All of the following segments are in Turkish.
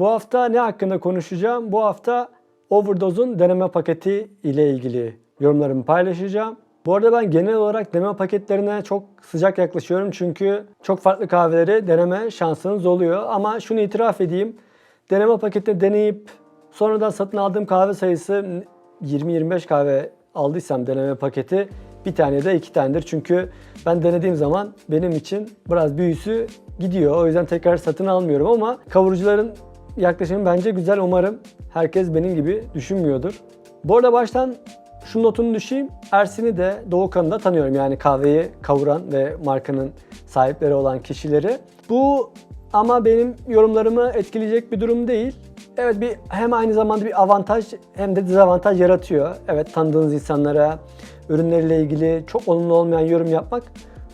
Bu hafta ne hakkında konuşacağım? Bu hafta Overdose'un deneme paketi ile ilgili yorumlarımı paylaşacağım. Bu arada ben genel olarak deneme paketlerine çok sıcak yaklaşıyorum çünkü çok farklı kahveleri deneme şansınız oluyor. Ama şunu itiraf edeyim. Deneme paketini deneyip sonradan satın aldığım kahve sayısı 20-25 kahve aldıysam deneme paketi bir tane de iki tanedir. Çünkü ben denediğim zaman benim için biraz büyüsü gidiyor. O yüzden tekrar satın almıyorum ama kavurucuların yaklaşımı bence güzel. Umarım herkes benim gibi düşünmüyordur. Bu arada baştan şu notunu düşeyim. Ersin'i de Doğukan'ı da tanıyorum. Yani kahveyi kavuran ve markanın sahipleri olan kişileri. Bu ama benim yorumlarımı etkileyecek bir durum değil. Evet bir hem aynı zamanda bir avantaj hem de dezavantaj yaratıyor. Evet tanıdığınız insanlara ürünleriyle ilgili çok olumlu olmayan yorum yapmak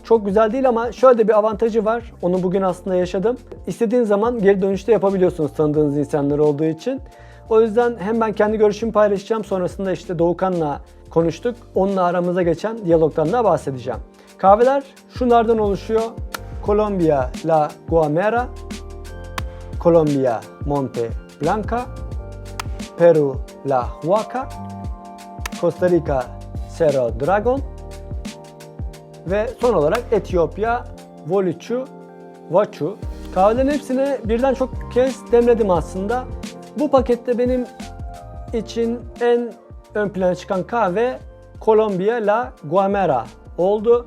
çok güzel değil ama şöyle de bir avantajı var. Onu bugün aslında yaşadım. İstediğin zaman geri dönüşte yapabiliyorsunuz tanıdığınız insanlar olduğu için. O yüzden hem ben kendi görüşümü paylaşacağım. Sonrasında işte Doğukan'la konuştuk. Onunla aramıza geçen diyalogdan da bahsedeceğim. Kahveler şunlardan oluşuyor. Colombia La Guamera, Colombia Monte Blanca, Peru La Huaca, Costa Rica Cerro Dragon ve son olarak Etiyopya Volichu Vachu. Kahvelerin hepsini birden çok kez demledim aslında. Bu pakette benim için en ön plana çıkan kahve Colombia La Guamera oldu.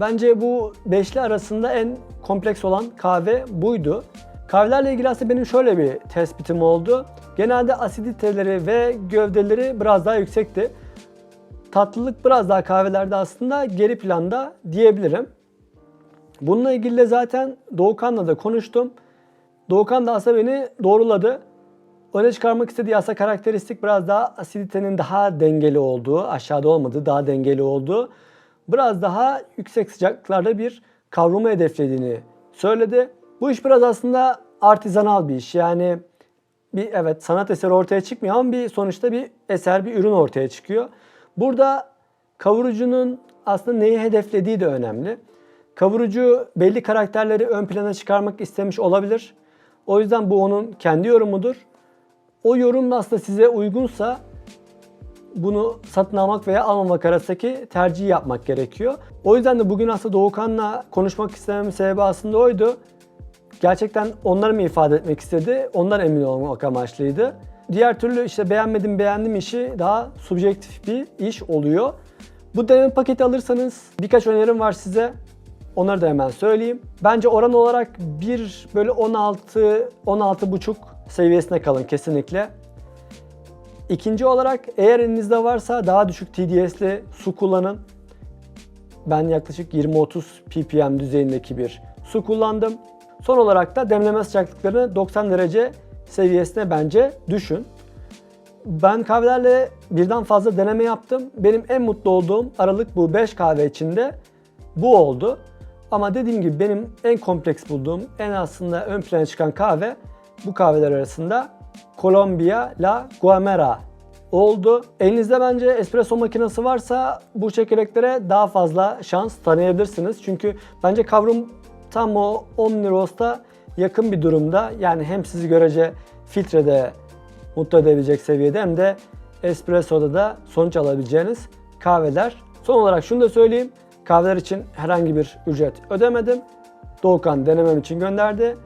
Bence bu beşli arasında en kompleks olan kahve buydu. Kahvelerle ilgili aslında benim şöyle bir tespitim oldu. Genelde asiditeleri ve gövdeleri biraz daha yüksekti. Tatlılık biraz daha kahvelerde aslında geri planda diyebilirim. Bununla ilgili de zaten Doğukan'la da konuştum. Doğukan da aslında beni doğruladı. Öne çıkarmak istediği aslında karakteristik biraz daha asiditenin daha dengeli olduğu, aşağıda olmadığı, daha dengeli olduğu, biraz daha yüksek sıcaklıklarda bir kavrulma hedeflediğini söyledi. Bu iş biraz aslında artizanal bir iş. Yani bir evet sanat eseri ortaya çıkmıyor ama bir sonuçta bir eser, bir ürün ortaya çıkıyor. Burada kavurucunun aslında neyi hedeflediği de önemli. Kavurucu belli karakterleri ön plana çıkarmak istemiş olabilir. O yüzden bu onun kendi yorumudur. O yorum aslında size uygunsa bunu satın almak veya almamak arasındaki tercihi yapmak gerekiyor. O yüzden de bugün aslında Doğukan'la konuşmak istememin sebebi aslında oydu. Gerçekten onları mı ifade etmek istedi? Ondan emin olmak amaçlıydı. Diğer türlü işte beğenmedim beğendim işi daha subjektif bir iş oluyor. Bu deneme paketi alırsanız birkaç önerim var size. Onları da hemen söyleyeyim. Bence oran olarak 1 bölü 16, 16 buçuk seviyesine kalın kesinlikle. İkinci olarak eğer elinizde varsa daha düşük TDS'li su kullanın. Ben yaklaşık 20-30 ppm düzeyindeki bir su kullandım. Son olarak da demleme sıcaklıklarını 90 derece seviyesine bence düşün. Ben kahvelerle birden fazla deneme yaptım. Benim en mutlu olduğum aralık bu 5 kahve içinde bu oldu. Ama dediğim gibi benim en kompleks bulduğum, en aslında ön plana çıkan kahve bu kahveler arasında Colombia La Guamera oldu. Elinizde bence espresso makinesi varsa bu çekirdeklere daha fazla şans tanıyabilirsiniz. Çünkü bence kavrum tam o Omni Roast'a yakın bir durumda. Yani hem sizi görece filtrede mutlu edebilecek seviyede hem de espressoda da sonuç alabileceğiniz kahveler. Son olarak şunu da söyleyeyim. Kahveler için herhangi bir ücret ödemedim. Doğukan denemem için gönderdi.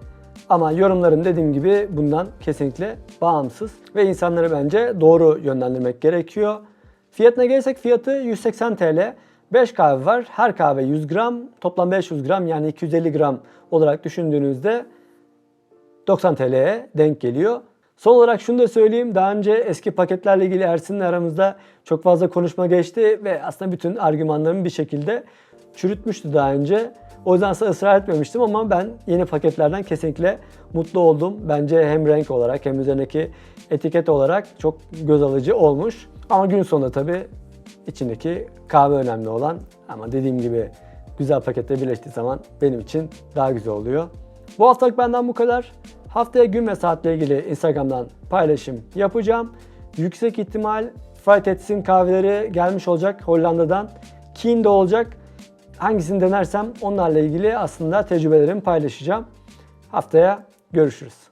Ama yorumlarım dediğim gibi bundan kesinlikle bağımsız ve insanları bence doğru yönlendirmek gerekiyor. Fiyatına gelirsek fiyatı 180 TL. 5 kahve var. Her kahve 100 gram. Toplam 500 gram yani 250 gram olarak düşündüğünüzde 90 TL'ye denk geliyor. Son olarak şunu da söyleyeyim. Daha önce eski paketlerle ilgili Ersin'le aramızda çok fazla konuşma geçti ve aslında bütün argümanlarımı bir şekilde çürütmüştü daha önce. O yüzden aslında ısrar etmemiştim ama ben yeni paketlerden kesinlikle mutlu oldum. Bence hem renk olarak hem üzerindeki etiket olarak çok göz alıcı olmuş. Ama gün sonunda tabii içindeki kahve önemli olan ama dediğim gibi güzel pakette birleştiği zaman benim için daha güzel oluyor. Bu haftalık benden bu kadar. Haftaya gün ve saatle ilgili Instagram'dan paylaşım yapacağım. Yüksek ihtimal Freitets'in kahveleri gelmiş olacak Hollanda'dan. Keen de olacak. Hangisini denersem onlarla ilgili aslında tecrübelerimi paylaşacağım. Haftaya görüşürüz.